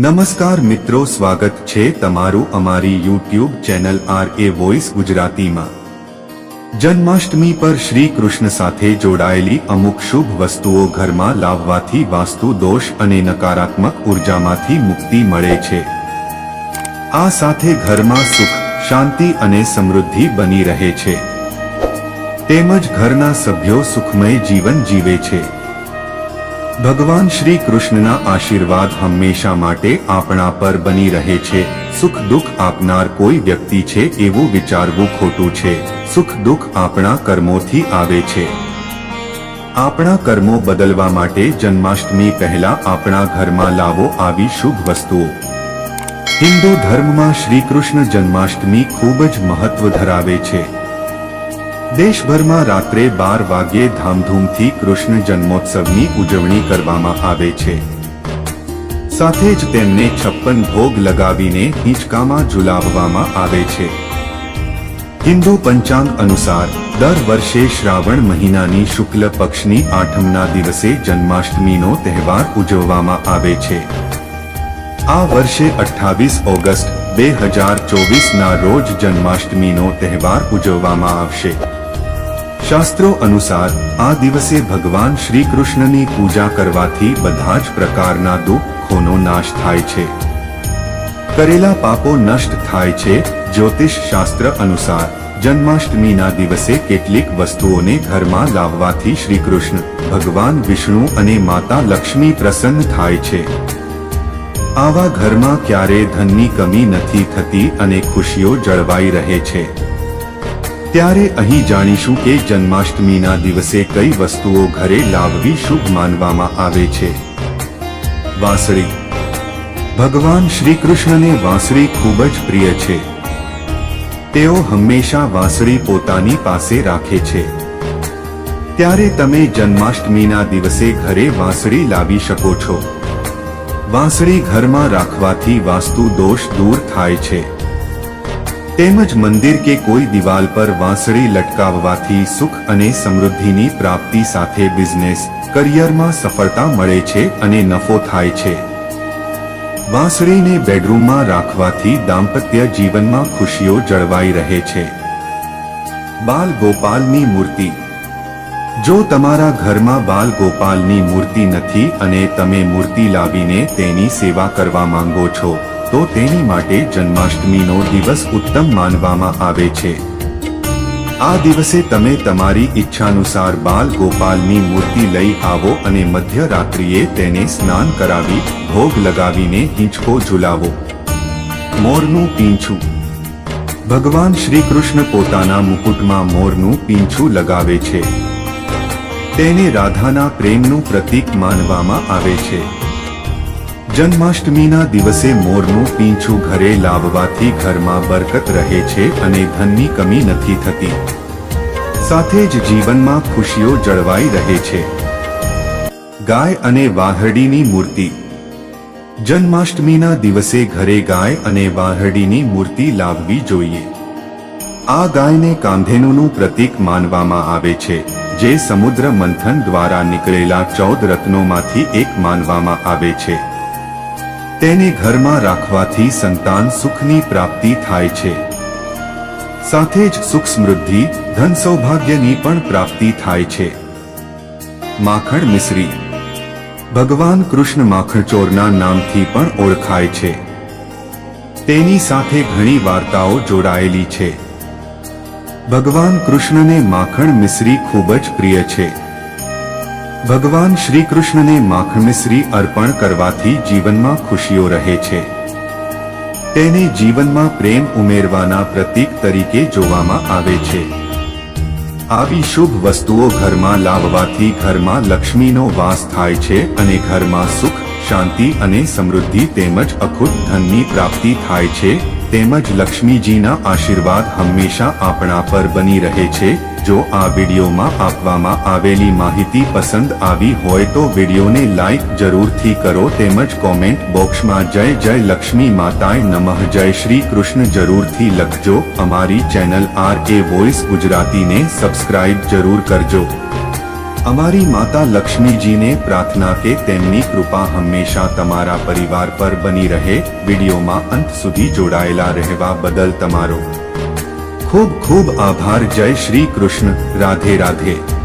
નમસ્કાર મિત્રો, સ્વાગત છે તમારું અમારી YouTube channel R A voice ગુજરાતીમાં. જન્માષ્ટમી પર શ્રી કૃષ્ણ સાથે જોડાયેલી અમુક શુભ વસ્તુઓ ઘરમાં લાવવાથી વાસ્તુ દોષ અને નકારાત્મક ઉર્જામાંથી મુક્તિ મળે છે. આ સાથે ઘરમાં સુખ, શાંતિ અને સમૃદ્ધિ બની રહે છે. તેમજ ઘરના સભ્યો સુખમય જીવન જીવે છે. ભગવાન શ્રી કૃષ્ણના આશીર્વાદ હંમેશા માટે આપણા પર બની રહે છે. સુખ દુઃખ આપનાર કોઈ વ્યક્તિ છે એવું વિચારવું ખોટું છે. સુખ દુઃખ આપણા કર્મોથી આવે છે. આપણા કર્મો બદલવા માટે જન્માષ્ટમી પહેલા આપણા ઘરમાં લાવો આવી શુભ વસ્તુઓ હિન્દુ ધર્મમાં શ્રી કૃષ્ણ જન્માષ્ટમી ખૂબ જ મહત્વ ધરાવે છે. દેશભરમાં રાત્રે બાર વાગ્યે ધામધૂમથી કૃષ્ણ જન્મોત્સવની ઉજવણી કરવામાં આવે છે. સાથે જ તેમને છપ્પન ભોગ લગાવીને હિંચકામાં ઝુલાવવામાં આવે છે. હિન્દુ પંચાંગ અનુસાર, દર વર્ષે શ્રાવણ મહિનાની શુક્લ પક્ષની આઠમના દિવસે જન્માષ્ટમીનો તહેવાર ઉજવવામાં આવે છે. આ વર્ષે અઠ્ઠાવીસ ઓગસ્ટ, બે હજાર ચોવીસના રોજ જન્માષ્ટમીનો તહેવાર ઉજવવામાં આવશે. શાસ્ત્રો અનુસાર આ દિવસે ભગવાન શ્રી કૃષ્ણની પૂજા કરવાથી બધા જ પ્રકારના દુઃખોનો નાશ થાય છે. કરેલા પાપો નષ્ટ થાય છે, જ્યોતિષ શાસ્ત્ર અનુસાર. જન્માષ્ટમીના દિવસે કેટલીક વસ્તુઓને ઘરમાં લાવવાથી શ્રી કૃષ્ણ ભગવાન વિષ્ણુ અને માતા લક્ષ્મી પ્રસન્ન થાય છે. આવા ઘરમાં ક્યારે ધનની કમી નથી થતી અને ખુશીઓ જળવાઈ રહે છે. ત્યારે અહીં જાણીશું કે જન્માષ્ટમીના દિવસે કઈ વસ્તુઓ ઘરે લાવવી શુભ માનવામાં આવે છે. વાંસળી. ભગવાન શ્રી કૃષ્ણને વાંસળી ખૂબ જ પ્રિય છે. તેઓ હંમેશા વાંસળી પોતાની પાસે રાખે છે. ત્યારે તમે જન્માષ્ટમીના દિવસે ઘરે વાંસળી લાવી શકો છો. વાંસળી ઘરમાં રાખવાથી વાસ્તુ દોષ દૂર થાય છે. તેમજ મંદિર કે કોઈ દિવાલ પર વાંસળી લટકાવવાથી સુખ અને સમૃદ્ધિની પ્રાપ્તિ સાથે બિઝનેસ કરિયરમાં સફળતા મળે છે અને નફો થાય છે. વાંસળીને બેડરૂમમાં રાખવાથી દાંપત્ય જીવનમાં ખુશીઓ જળવાઈ રહે છે. બાલ ગોપાલની મૂર્તિ. જો તમારા ઘરમાં બાલ ગોપાલની મૂર્તિ નથી અને તમે મૂર્તિ લાવીને તેની સેવા કરવા માંગો છો તો તેની માટે જન્માષ્ટમીનો દિવસ ઉત્તમ માનવામાં આવે છે. આ દિવસે તમે તમારી ઈચ્છાનુસાર બાલ ગોપાલની મૂર્તિ લઈ આવો અને મધ્યરાત્રિએ તેને સ્નાન કરાવી, ભોગ લગાવીને હિંચકો ઝુલાવો. મોરનું પીંછું. ભગવાન શ્રી કૃષ્ણ પોતાના મુકુટમાં મોરનું પીંછું લગાવે છે. તેને રાધાના પ્રેમનું પ્રતીક માનવામાં આવે છે. જન્માષ્ટમીના દિવસે મોરનું પીંછું ઘરે લાવવાથી ઘરમાં બરકત રહે છે અને ધનની કમી નથી થતી. સાથે જ જીવનમાં ખુશીઓ જળવાઈ રહે છે. ગાય અને વાહરડીની મૂર્તિ. જન્માષ્ટમીના દિવસે ઘરે ગાય અને વાહરડીની મૂર્તિ લાવવી જોઈએ. આ ગાયને કાંધેનુનું પ્રતીક માનવામાં આવે છે, જે સમુદ્ર મંથન દ્વારા નીકળેલા ચૌદ રત્નોમાંથી એક માનવામાં આવે છે. તેને ઘરમાં રાખવાથી સંતાન સુખની પ્રાપ્તિ થાય છે. સાથે જ સુખ સમૃદ્ધિ, ધન સૌભાગ્યની પણ પ્રાપ્તિ થાય છે. માખણ મિશ્રી. ભગવાન કૃષ્ણ માખણચોરના નામથી પણ ઓળખાય છે. તેની સાથે ઘણી વાર્તાઓ જોડાયેલી છે. ભગવાન કૃષ્ણને માખણ મિશ્રી ખૂબ જ પ્રિય છે. ભગવાન શ્રી કૃષ્ણને માખણમિશ્રી અર્પણ કરવાથી જીવનમાં ખુશીઓ રહે છે. તેને જીવનમાં પ્રેમ ઉમેરવાના પ્રતીક તરીકે જોવામાં આવે છે. આવી શુભ વસ્તુઓ ઘરમાં લાવવાથી ઘરમાં લક્ષ્મીનો વાસ થાય છે અને ઘરમાં સુખ, શાંતિ અને સમૃદ્ધિ તેમજ અખૂટ ધનની પ્રાપ્તિ થાય છે. તેમજ લક્ષ્મીજીના આશીર્વાદ હંમેશા આપણા પર બની રહે છે. જો આ વિડીયોમાં આપવામાં આવેલી માહિતી પસંદ આવી હોય તો વિડીયોને લાઈક જરૂરથી કરો તેમજ કોમેન્ટ બોક્સમાં જય જય લક્ષ્મી માતાએ નમઃ જય શ્રી કૃષ્ણ જરૂરથી લખજો. અમારી ચેનલ આર એ વોઇસ ગુજરાતીને સબસ્ક્રાઇબ જરૂર કરજો. અમારી માતા લક્ષ્મીજીને પ્રાર્થના કે તેમની કૃપા હંમેશા તમારા પરિવાર પર બની રહે, વિડીયોમાં અંત સુધી જોડાયેલા રહેવા બદલ તમારો ખૂબ ખૂબ આભાર. જય શ્રી કૃષ્ણ. રાધે રાધે.